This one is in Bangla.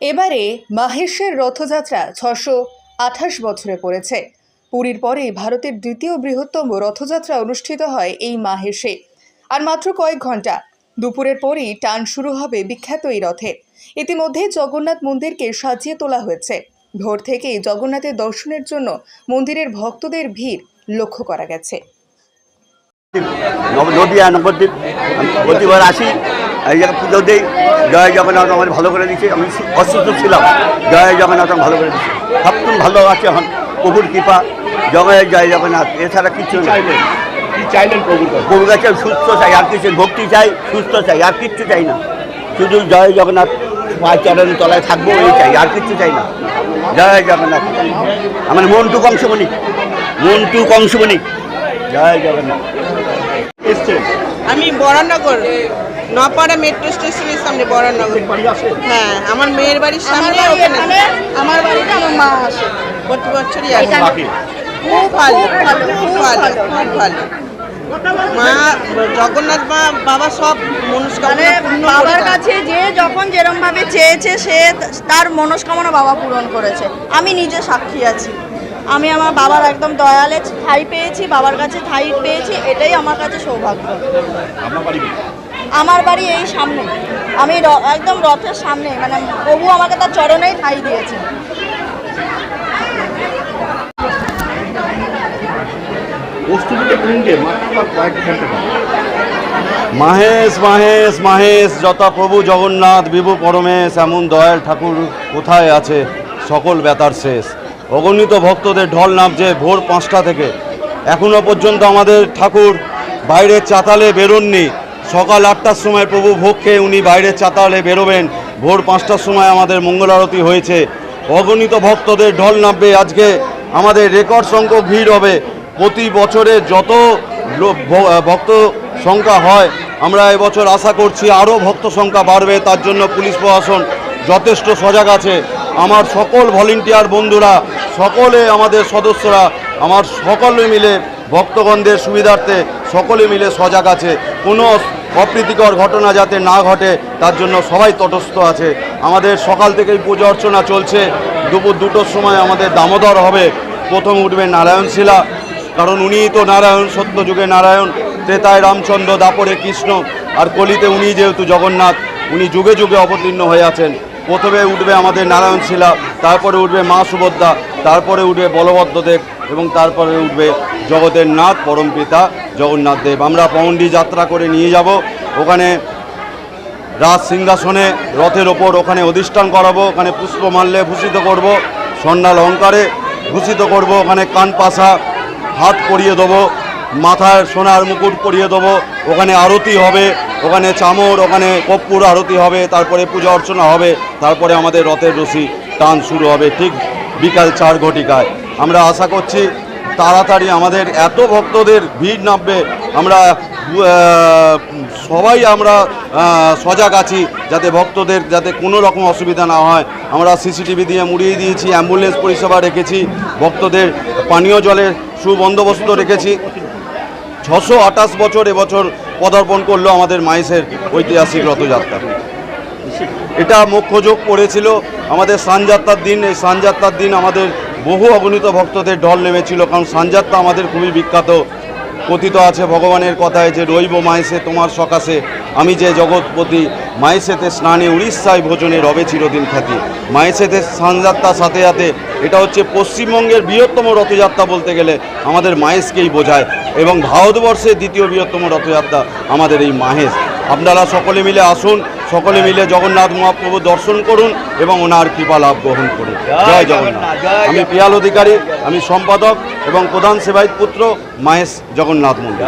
এবারে মাহেশের রথযাত্রা ছশো আঠাশ বছরে পড়েছে। পুরীর পরে ভারতের দ্বিতীয় বৃহত্তম রথযাত্রা অনুষ্ঠিত হয় এই মাহেশে। আর মাত্র কয়েক ঘণ্টা দুপুরের পরেই টান শুরু হবে বিখ্যাত এই রথে। ইতিমধ্যে জগন্নাথ মন্দিরকে সাজিয়ে তোলা হয়েছে। ভোর থেকেই জগন্নাথের দর্শনের জন্য মন্দিরের ভক্তদের ভিড় লক্ষ্য করা গেছে। নদিয়া নবদ্বীপ। প্রতিবার আসি। এই জায়গায় পুজো দিই জয় জগন্নাথ আমার ভালো করে দিচ্ছে আমি অসুস্থ ছিলাম জয় জগন্নাথ আমার ভালো করে দিচ্ছে সপ্তম ভালো আছে এখন প্রভুর কৃপা জগয় জয় জগন্নাথ এছাড়া কিছু নেই। চাইলেন? কি চাইলেন প্রভুর কাছে? প্রভুর কাছে সুস্থ চাই আর কিছু ভক্তি চাই সুস্থ চাই আর কিচ্ছু চাই না। শুধু জয় জগন্নাথ পাঁচ চরণ তলায় থাকব এই চাই আর কিচ্ছু চাই না। জয় জগন্নাথ। আমার মন্টু কংসমণি মন্টু কংসমণি জয় জগন্নাথ। আমি বরানগর। নপাড়া মেট্রো স্টেশনের সামনে বরানগর হ্যাঁ আমার মেয়ের বাড়ির সামনে ওখানে। আমার বাড়িতে আমার মা আসে। প্রতি বছরই আসে। খুব ভালো খুব ভালো খুব ভালো মা জগন্নাথ মা বাবা সব মনস্কামনা মানে বাবার কাছে যে যখন যেরম ভাবে চেয়েছে সে তার মনস্কামনা বাবা পূরণ করেছে। আমি নিজে সাক্ষী আছি। আমি আমার বাবার একদম দয়ালে ঠাই পেয়েছি বাবার কাছে ঠাই পেয়েছি এটাই আমার কাছে সৌভাগ্য। আপনার বাড়ি কি? আমার বাড়ি এই সামনে। আমি র- একদম রথের সামনে মানে প্রভু আমাকে তার চরণেই ঠাই দিয়েছে। মাহেশ মাহেশ মাহেশ যথা প্রভু জগন্নাথ বিভু পরমেশ এমন দয়াল ঠাকুর কোথায় আছে? সকল ব্যথার শেষ। অগণিত ভক্তদের ঢল নামছে ভোর পাঁচটা থেকে। এখনও পর্যন্ত আমাদের ঠাকুর বাইরের চাতালে বেরোননি। সকাল আটটার সময় প্রভু ভোগ খেয়ে উনি বাইরের চাতালে বেরোবেন। ভোর পাঁচটার সময় আমাদের মঙ্গল আরতি হয়েছে। অগণিত ভক্তদের ঢল নামবে। আজকে আমাদের রেকর্ড সংখ্যক ভিড় হবে। প্রতি বছরে যত ভক্ত সংখ্যা হয়, আমরা এবছর আশা করছি আরও ভক্ত সংখ্যা বাড়বে। তার জন্য পুলিশ প্রশাসন যথেষ্ট সজাগ আছে। আমার সকল ভলেন্টিয়ার বন্ধুরা, সকলে আমাদের সদস্যরা, আমার সকলে মিলে ভক্তগণদের সুবিধার্থে সকলে মিলে সজাগ আছে। কোনো অপ্রীতিকর ঘটনা যাতে না ঘটে, তার জন্য সবাই তটস্থ আছে। আমাদের সকাল থেকেই পুজো অর্চনা চলছে। দুপুর দুটোর সময় আমাদের দামোদর হবে। প্রথম উঠবে নারায়ণ শিলা। কারণ উনিই তো নারায়ণ সত্য যুগে নারায়ণ। ত্রেতায় রামচন্দ্র, দাপরে কৃষ্ণ। আর কলিতে উনি যেহেতু জগন্নাথ, উনি যুগে যুগে অবতীর্ণ হয়ে আছেন। প্রথমে উঠবে আমাদের নারায়ণ শিলা, তারপরে উঠবে মা সুভদ্রা, তারপরে উঠবে বলভদ্রদেব এবং তারপরে উঠবে জগতের নাথ পরমপিতা জগন্নাথ দেব। আমরা পৌন্ডি যাত্রা করে নিয়ে যাব। ওখানে রাজ সিংহাসনে রথের ওপর ওখানে অধিষ্ঠান করাবো, ওখানে পুষ্পমাল্যে ভূষিত করব স্বর্ণাল অহংকারে ভূষিত করব, ওখানে কান পাশা হাত পরিয়ে দেবো মাথায় সোনার মুকুট পরিয়ে দেবো, ওখানে আরতি হবে, ওখানে চামর, ওখানে কপ্পুর আরতি হবে, তারপরে পূজা অর্চনা হবে, তারপরে আমাদের রথের রশি টান শুরু হবে ঠিক বিকাল চার ঘটিকায়। আমরা আশা করছি তাড়াতাড়ি আমাদের এত ভক্তদের ভিড় নামবে, আমরা সবাই আমরা সজাগ আছি যাতে ভক্তদের যাতে কোনো রকম অসুবিধা না হয়। আমরা সিসিটিভি দিয়ে মুড়িয়ে দিয়েছি, অ্যাম্বুলেন্স পরিষেবা রেখেছি, ভক্তদের পানীয় জলের সুবন্দোবস্ত রেখেছি। ছশো আঠাশ বছর এবছর পদার্পণ করল আমাদের মাইসের ঐতিহাসিক রথযাত্রা। এটা মুখ্য যোগ পড়েছিল আমাদের সানযাত্রার দিন, এই সানযাত্রার দিন আমাদের বহু অগণিত ভক্তদের ঢল নেমেছিল, কারণ সানযাত্রা আমাদের খুবই বিখ্যাত। কথিত আছে ভগবানের কথায় যে, রইব মাইসে তোমার সকাশে। আমি যে জগৎপতি মাইসেতে স্নানে উড়িষ্যায় ভোজনে রবে চিরদিন খ্যাতি। মাইসেতে সানযাত্রার সাথে সাথে এটা হচ্ছে পশ্চিমবঙ্গের বৃহত্তম রথযাত্রা বলতে গেলে আমাদের মাহেশকেই বোঝায়, এবং ভারতবর্ষের দ্বিতীয় বৃহত্তম রথযাত্রা আমাদের এই মাহেশ। আপনারা সকলে মিলে আসুন সকলে মিলে জগন্নাথ মহাপ্রভু দর্শন করুন এবং ওনার কৃপা লাভ গ্রহণ করুন। জয় জগন্নাথ আমি পিয়াল অধিকারী আমি সম্পাদক এবং প্রধান সেবায়িত পুত্র মাহেশ জগন্নাথ মন্দির।